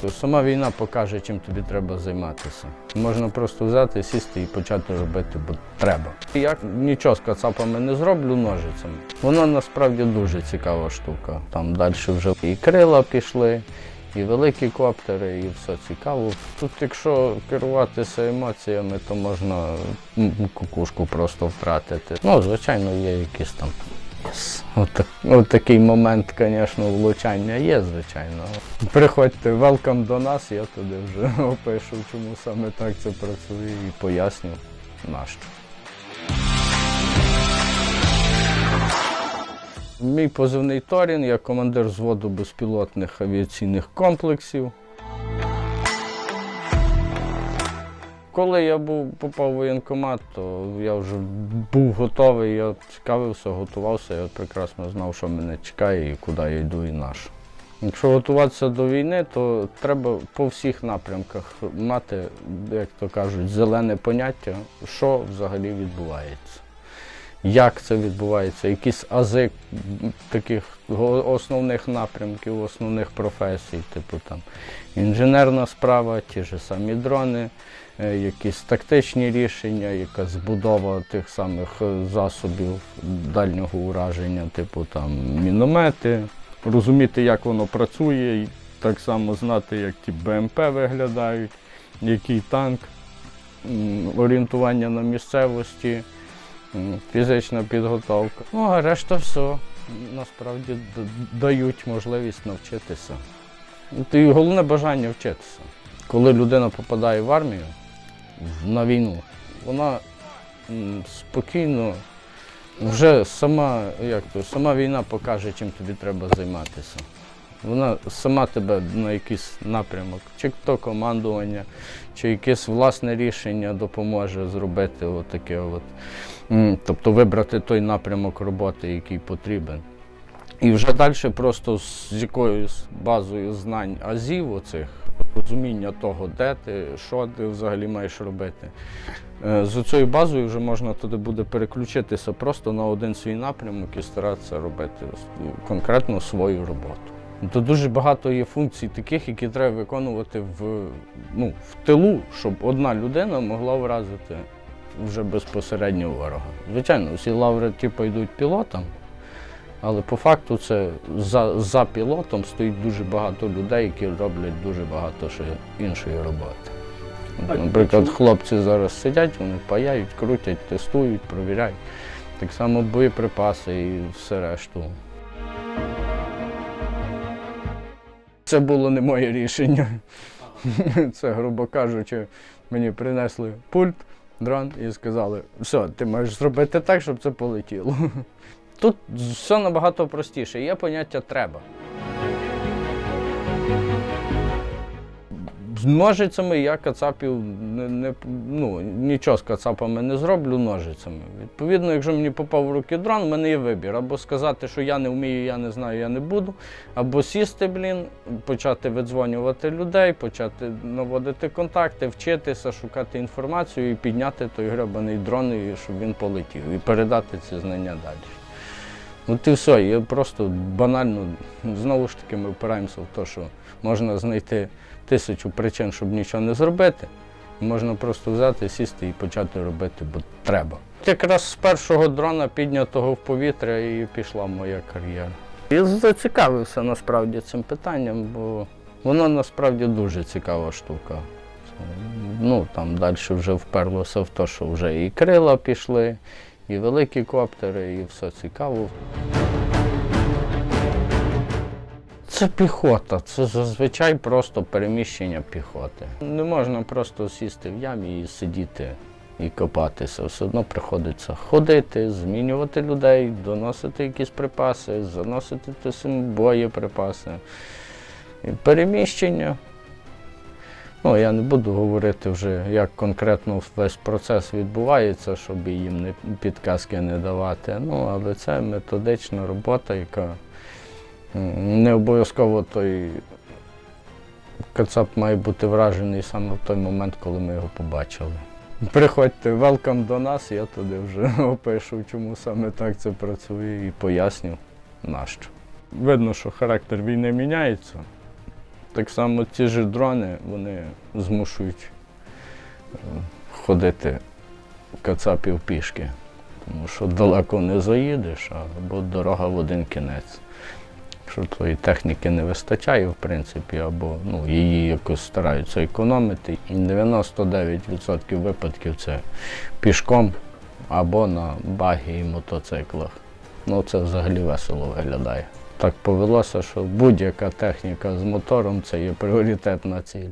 то сама війна покаже, чим тобі треба займатися. Можна просто взяти, сісти і почати робити, бо треба. Я нічого з кацапами не зроблю ножицями. Воно насправді дуже цікава штука. Там далі вже і крила пішли. І великі коптери, і все цікаво. Тут, якщо керуватися емоціями, то можна кукушку просто втратити. Ну, звичайно, є якісь там. От, от такий момент, звісно, влучання є, звичайно. Приходьте, welcome до нас, я туди вже опишу, чому саме так це працює і поясню нащо. Мій позивний Торін, я командир взводу безпілотних авіаційних комплексів. Коли я був, попав в воєнкомат, то я вже був готовий, я цікавився, готувався, я прекрасно знав, що мене чекає і куди я йду і на що. Якщо готуватися до війни, то треба по всіх напрямках мати, як то кажуть, зелене поняття, що взагалі відбувається як це відбувається, якісь ази таких основних напрямків, основних професій, типу там інженерна справа, ті ж самі дрони, е, якісь тактичні рішення, якась збудова тих самих е, засобів дальнього ураження, типу там міномети, розуміти, як воно працює, так само знати, як ті БМП виглядають, який танк, орієнтування на місцевості. Фізична підготовка. Ну, а решта все насправді дають можливість навчитися. І головне бажання вчитися. Коли людина попадає в армію на війну, вона спокійно вже сама, як то, сама війна покаже, чим тобі треба займатися. Вона сама тебе на якийсь напрямок, чи то командування, чи якесь власне рішення допоможе зробити отаке от. Тобто вибрати той напрямок роботи, який потрібен. І вже далі просто з якоюсь базою знань азів оцих, розуміння того, де ти, що ти взагалі маєш робити. Е, З цією базою вже можна туди буде переключитися просто на один свій напрямок і старатися робити конкретно свою роботу. То дуже багато є функцій таких, які треба виконувати в, ну, в тилу, щоб одна людина могла вразити вже безпосередньо ворога. Звичайно, всі лаври типу, йдуть пілотам, але по факту це за, за пілотом стоїть дуже багато людей, які роблять дуже багато ще іншої роботи. Наприклад, хлопці зараз сидять, вони паяють, крутять, тестують, провіряють. Так само боєприпаси і все решту. Це було не моє рішення. Це, грубо кажучи, мені принесли пульт, дрон і сказали, все, ти маєш зробити так, щоб це полетіло. Тут все набагато простіше. Є поняття треба. З ножицями я кацапів не, не, ну, нічого з кацапами не зроблю ножицями. Відповідно, якщо мені попав в руки дрон, в мене є вибір. Або сказати, що я не вмію, я не знаю, я не буду. Або сісти, блін, почати видзвонювати людей, почати наводити контакти, вчитися, шукати інформацію і підняти той гребаний дрон, щоб він полетів, і передати ці знання далі. От і все, і просто банально, знову ж таки, ми впираємося в те, що можна знайти тисячу причин, щоб нічого не зробити. Можна просто взяти, сісти і почати робити, бо треба. Якраз з першого дрона, піднятого в повітря, і пішла моя кар'єра. Я зацікавився насправді цим питанням, бо воно насправді дуже цікава штука. Ну, там далі вже вперлося в те, що вже і крила пішли, і великі коптери, і все цікаво. Це піхота, це зазвичай просто переміщення піхоти. Не можна просто сісти в ямі і сидіти і копатися. Все одно приходиться ходити, змінювати людей, доносити якісь припаси, заносити боєприпаси. І переміщення. Ну, я не буду говорити вже, як конкретно весь процес відбувається, щоб їм не, підказки не давати. Ну, але це методична робота, яка не обов'язково той кацап має бути вражений саме в той момент, коли ми його побачили. Приходьте, welcome до нас, я туди вже опишу, чому саме так це працює і поясню нащо. Видно, що характер війни міняється. Так само ці ж дрони вони змушують е, ходити кацапів пішки. Тому що далеко не заїдеш, або дорога в один кінець. Якщо твоєї техніки не вистачає, в принципі, або ну, її якось стараються економити. І 99% випадків це пішком або на багі і мотоциклах. Ну, це взагалі весело виглядає. Так повелося, що будь-яка техніка з мотором це є пріоритетна ціль.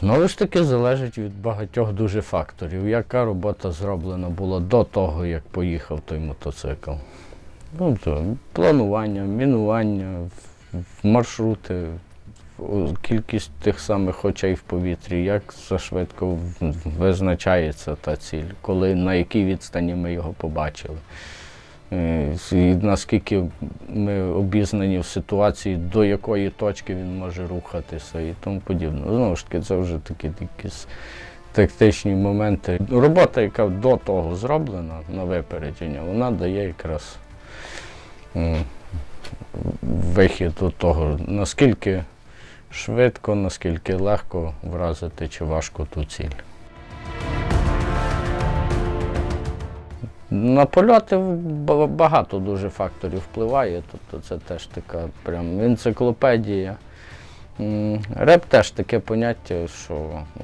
Знову ж таки залежить від багатьох дуже факторів, яка робота зроблена була до того, як поїхав той мотоцикл. Ну, то планування, мінування, маршрути, кількість тих самих очей в повітрі, як зашвидко в- визначається та ціль, коли, на якій відстані ми його побачили. Е, І наскільки ми обізнані в ситуації, до якої точки він може рухатися і тому подібне. Знову ж таки, це вже такі якісь тактичні моменти. Робота, яка до того зроблена на випередження, вона дає якраз вихід до того, наскільки швидко, наскільки легко вразити чи важко ту ціль. На польоти багато дуже факторів впливає, тобто це теж така прям енциклопедія. Реп теж таке поняття, що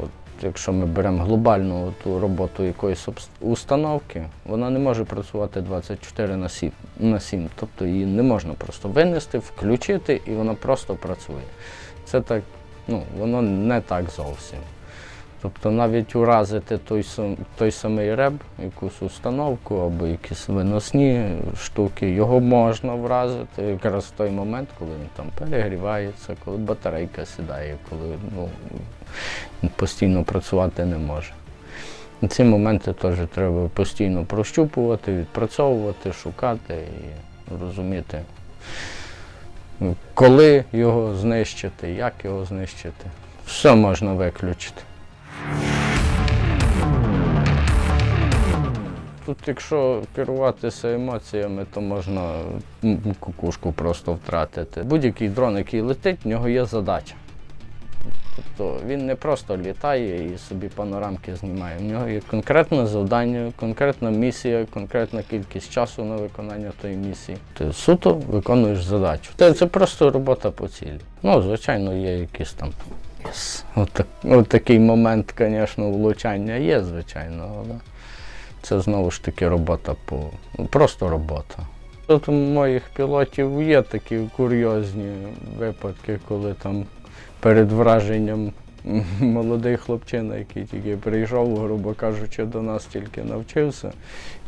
от, якщо ми беремо глобальну ту роботу якоїсь установки, вона не може працювати 24 на 7, на 7. Тобто її не можна просто винести, включити і вона просто працює. Це так, ну, воно не так зовсім. Тобто навіть уразити той, сам- той самий реб, якусь установку або якісь виносні штуки, його можна вразити якраз в той момент, коли він там перегрівається, коли батарейка сідає, коли ну, постійно працювати не може. Ці моменти теж треба постійно прощупувати, відпрацьовувати, шукати і розуміти, коли його знищити, як його знищити. Все можна виключити. Тут, якщо керуватися емоціями, то можна кукушку просто втратити. Будь-який дрон, який летить, в нього є задача. Тобто він не просто літає і собі панорамки знімає. В нього є конкретне завдання, конкретна місія, конкретна кількість часу на виконання тої місії. Ти суто виконуєш задачу. Це, це просто робота по цілі. Ну, звичайно, є якісь там. От, так, от такий момент, звісно, влучання є, звичайно, але це знову ж таки робота по. ну, Просто робота. Тут у моїх пілотів є такі курйозні випадки, коли там перед враженням молодий хлопчина, який тільки прийшов, грубо кажучи, до нас тільки навчився,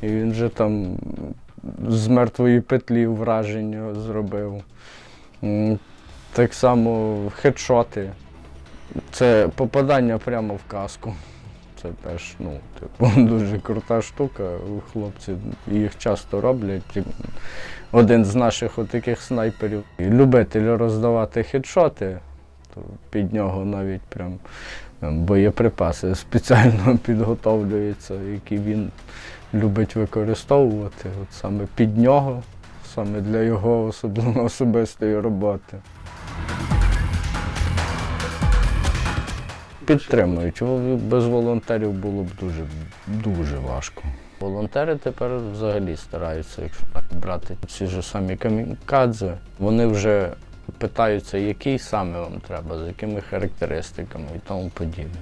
і він вже там з мертвої петлі враження зробив. Так само хедшоти. Це попадання прямо в каску. Це теж ну, типу, дуже крута штука. Хлопці їх часто роблять. Один з наших таких снайперів, любитель роздавати хедшоти, то під нього навіть прям боєприпаси спеціально підготовлюються, які він любить використовувати. От саме під нього, саме для його особливо особистої роботи. Підтримують. Без волонтерів було б дуже, дуже важко. Волонтери тепер взагалі стараються, якщо так брати ці ж самі камікадзе, вони вже питаються, який саме вам треба, з якими характеристиками і тому подібне.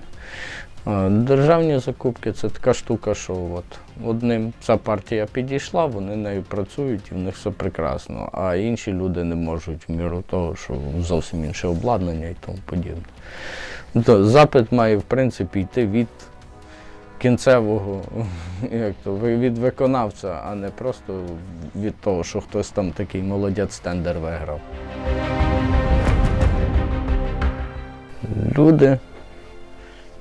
Державні закупки це така штука, що от одним ця партія підійшла, вони нею працюють і в них все прекрасно, а інші люди не можуть в міру того, що зовсім інше обладнання і тому подібне. Запит має в принципі йти від кінцевого, як то, від виконавця, а не просто від того, що хтось там такий молодець тендер виграв. Люди,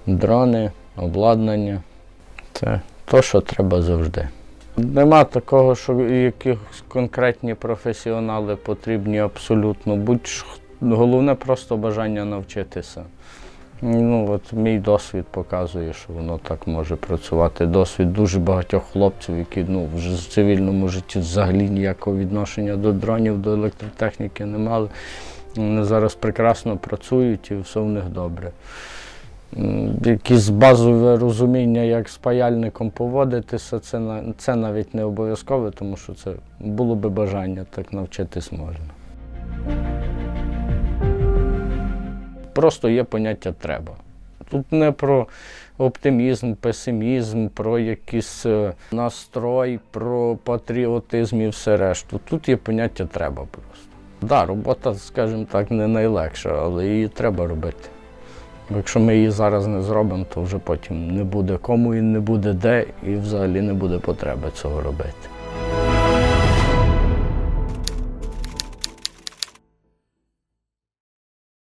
дрони, обладнання це то, що треба завжди. Нема такого, що якісь конкретні професіонали потрібні абсолютно. Будь головне просто бажання навчитися. Ну, от мій досвід показує, що воно так може працювати. Досвід дуже багатьох хлопців, які ну, вже в цивільному житті взагалі ніякого відношення до дронів, до електротехніки не мали. Вони зараз прекрасно працюють і все в них добре. Якісь базове розуміння, як з паяльником поводитися, це, це навіть не обов'язково, тому що це було би бажання, так навчитись можна. Просто є поняття треба. Тут не про оптимізм, песимізм, про якийсь е, настрой, про патріотизм і все решту. Тут є поняття треба просто. Так, да, робота, скажімо так, не найлегша, але її треба робити. Якщо ми її зараз не зробимо, то вже потім не буде кому і не буде де, і взагалі не буде потреби цього робити.